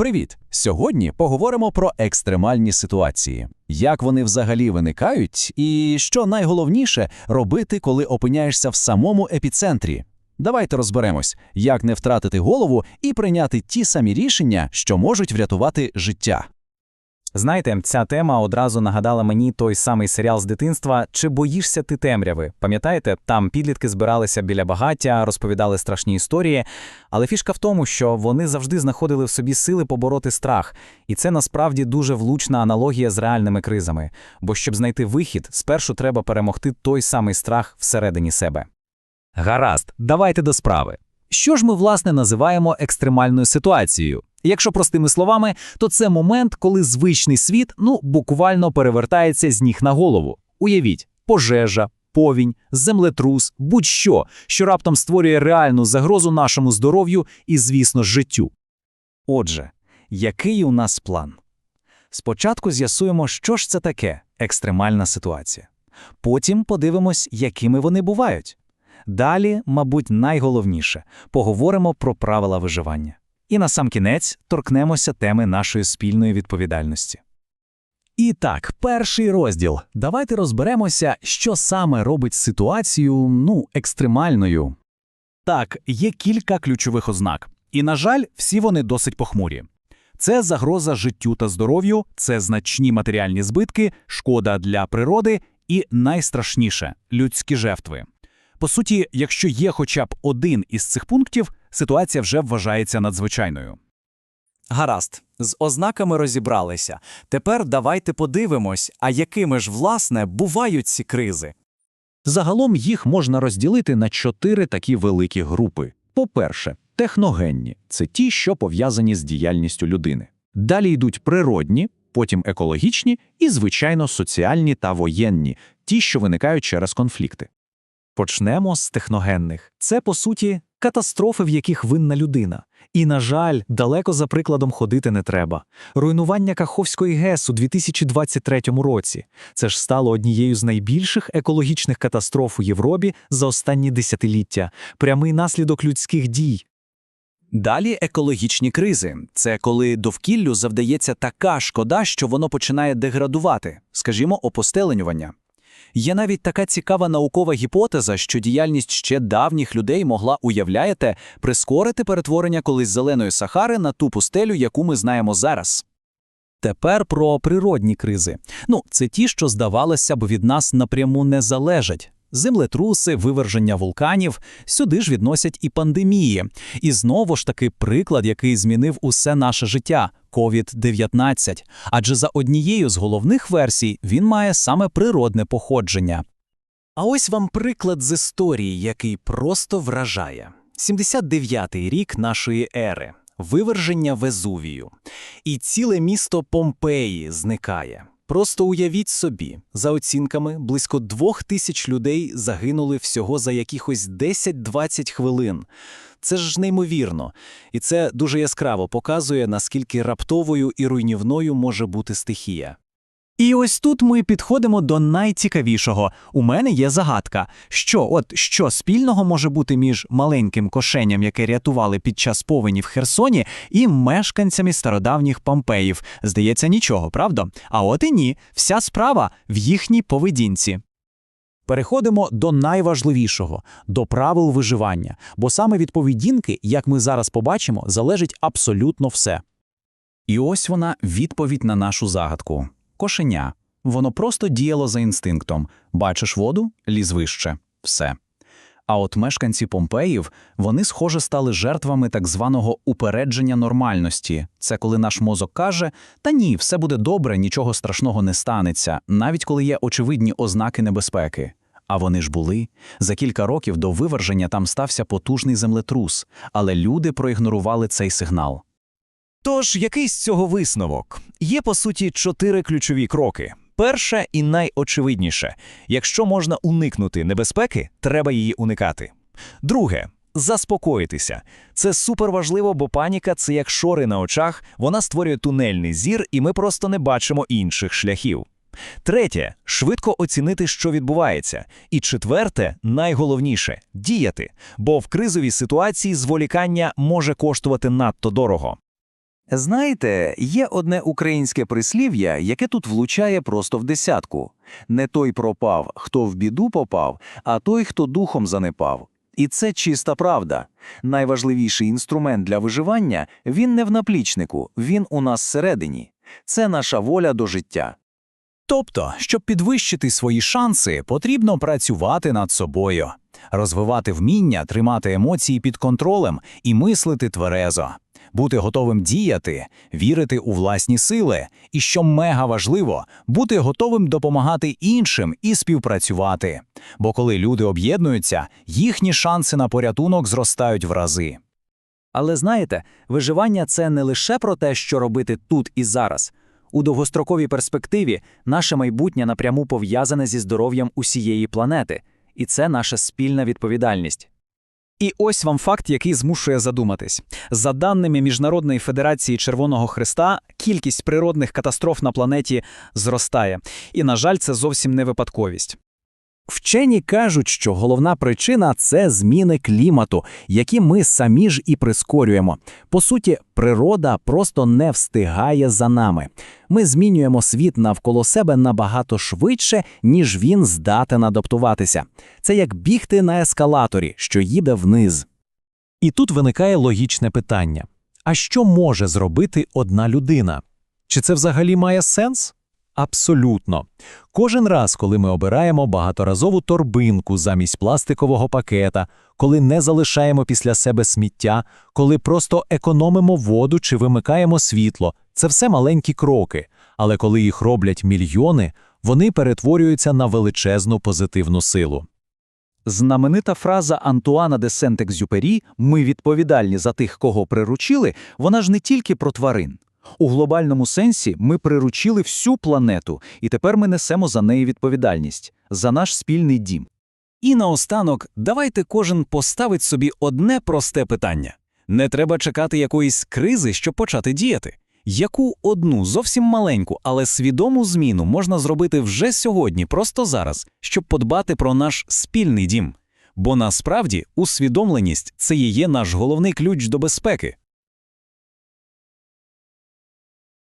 Привіт! Сьогодні поговоримо про екстремальні ситуації, як вони взагалі виникають, і що найголовніше робити, коли опиняєшся в самому епіцентрі. Давайте розберемось, як не втратити голову і прийняти ті самі рішення, що можуть врятувати життя. Знаєте, ця тема одразу нагадала мені той самий серіал з дитинства Чи боїшся ти темряви? Пам'ятаєте, там підлітки збиралися біля багаття, розповідали страшні історії. Але фішка в тому, що вони завжди знаходили в собі сили побороти страх, і це насправді дуже влучна аналогія з реальними кризами. Бо щоб знайти вихід, спершу треба перемогти той самий страх всередині себе. Гаразд, давайте до справи. Що ж ми власне називаємо екстремальною ситуацією? Якщо простими словами, то це момент, коли звичний світ ну буквально перевертається з ніг на голову. Уявіть, пожежа, повінь, землетрус, будь-що, що раптом створює реальну загрозу нашому здоров'ю і, звісно, життю. Отже, який у нас план? Спочатку з'ясуємо, що ж це таке екстремальна ситуація. Потім подивимось, якими вони бувають. Далі, мабуть, найголовніше поговоримо про правила виживання. І на сам кінець торкнемося теми нашої спільної відповідальності. І так, перший розділ. Давайте розберемося, що саме робить ситуацію ну, екстремальною. Так, є кілька ключових ознак, і, на жаль, всі вони досить похмурі. Це загроза життю та здоров'ю, це значні матеріальні збитки, шкода для природи і найстрашніше людські жертви. По суті, якщо є хоча б один із цих пунктів, ситуація вже вважається надзвичайною. Гаразд, з ознаками розібралися. Тепер давайте подивимось, а якими ж, власне, бувають ці кризи. Загалом їх можна розділити на чотири такі великі групи. По-перше, техногенні це ті, що пов'язані з діяльністю людини. Далі йдуть природні, потім екологічні і, звичайно, соціальні та воєнні, ті, що виникають через конфлікти. Почнемо з техногенних. Це, по суті, катастрофи, в яких винна людина. І, на жаль, далеко за прикладом ходити не треба. Руйнування Каховської ГЕС у 2023 році. Це ж стало однією з найбільших екологічних катастроф у Європі за останні десятиліття, прямий наслідок людських дій. Далі екологічні кризи це коли довкіллю завдається така шкода, що воно починає деградувати, скажімо, опостеленювання. Є навіть така цікава наукова гіпотеза, що діяльність ще давніх людей могла, уявляєте, прискорити перетворення колись зеленої Сахари на ту пустелю, яку ми знаємо зараз. Тепер про природні кризи. Ну, це ті, що здавалося б від нас напряму не залежать. Землетруси, виверження вулканів сюди ж відносять і пандемії. І знову ж таки приклад, який змінив усе наше життя COVID-19. Адже за однією з головних версій він має саме природне походження. А ось вам приклад з історії, який просто вражає. 79-й рік нашої ери. Виверження Везувію. І ціле місто Помпеї зникає. Просто уявіть собі, за оцінками, близько двох тисяч людей загинули всього за якихось 10-20 хвилин. Це ж неймовірно, і це дуже яскраво показує, наскільки раптовою і руйнівною може бути стихія. І ось тут ми підходимо до найцікавішого. У мене є загадка, що от що спільного може бути між маленьким кошеням, яке рятували під час повені в Херсоні, і мешканцями стародавніх Помпеїв. Здається, нічого, правда? А от і ні, вся справа в їхній поведінці. Переходимо до найважливішого до правил виживання, бо саме від поведінки, як ми зараз побачимо, залежить абсолютно все. І ось вона відповідь на нашу загадку кошеня. Воно просто діяло за інстинктом бачиш воду, ліз вище, все. А от мешканці Помпеїв, вони, схоже, стали жертвами так званого упередження нормальності. Це коли наш мозок каже: та ні, все буде добре, нічого страшного не станеться, навіть коли є очевидні ознаки небезпеки. А вони ж були. За кілька років до виверження там стався потужний землетрус, але люди проігнорували цей сигнал. Тож, який з цього висновок? Є по суті чотири ключові кроки. Перше і найочевидніше якщо можна уникнути небезпеки, треба її уникати. Друге заспокоїтися. Це суперважливо, бо паніка це як шори на очах, вона створює тунельний зір, і ми просто не бачимо інших шляхів. Третє швидко оцінити, що відбувається. І четверте, найголовніше діяти, бо в кризовій ситуації зволікання може коштувати надто дорого. Знаєте, є одне українське прислів'я, яке тут влучає просто в десятку. Не той пропав, хто в біду попав, а той, хто духом занепав. І це чиста правда. Найважливіший інструмент для виживання – він не в наплічнику, він у нас всередині. Це наша воля до життя. Тобто, щоб підвищити свої шанси, потрібно працювати над собою, розвивати вміння, тримати емоції під контролем і мислити тверезо, бути готовим діяти, вірити у власні сили, і що мега важливо, бути готовим допомагати іншим і співпрацювати. Бо коли люди об'єднуються, їхні шанси на порятунок зростають в рази. Але знаєте, виживання це не лише про те, що робити тут і зараз. У довгостроковій перспективі наше майбутнє напряму пов'язане зі здоров'ям усієї планети, і це наша спільна відповідальність. І ось вам факт, який змушує задуматись. За даними Міжнародної федерації Червоного Христа, кількість природних катастроф на планеті зростає. І, на жаль, це зовсім не випадковість. Вчені кажуть, що головна причина це зміни клімату, які ми самі ж і прискорюємо. По суті, природа просто не встигає за нами. Ми змінюємо світ навколо себе набагато швидше, ніж він здатен адаптуватися. Це як бігти на ескалаторі, що їде вниз. І тут виникає логічне питання: а що може зробити одна людина? Чи це взагалі має сенс? Абсолютно. Кожен раз, коли ми обираємо багаторазову торбинку замість пластикового пакета, коли не залишаємо після себе сміття, коли просто економимо воду чи вимикаємо світло, це все маленькі кроки. Але коли їх роблять мільйони, вони перетворюються на величезну позитивну силу. Знаменита фраза Антуана де Сент-Екзюпері «Ми відповідальні за тих, кого приручили» вона ж не тільки про тварин. У глобальному сенсі ми приручили всю планету, і тепер ми несемо за неї відповідальність, за наш спільний дім. І наостанок, давайте кожен поставить собі одне просте питання. Не треба чекати якоїсь кризи, щоб почати діяти. Яку одну зовсім маленьку, але свідому зміну можна зробити вже сьогодні, просто зараз, щоб подбати про наш спільний дім? Бо насправді усвідомленість це є наш головний ключ до безпеки.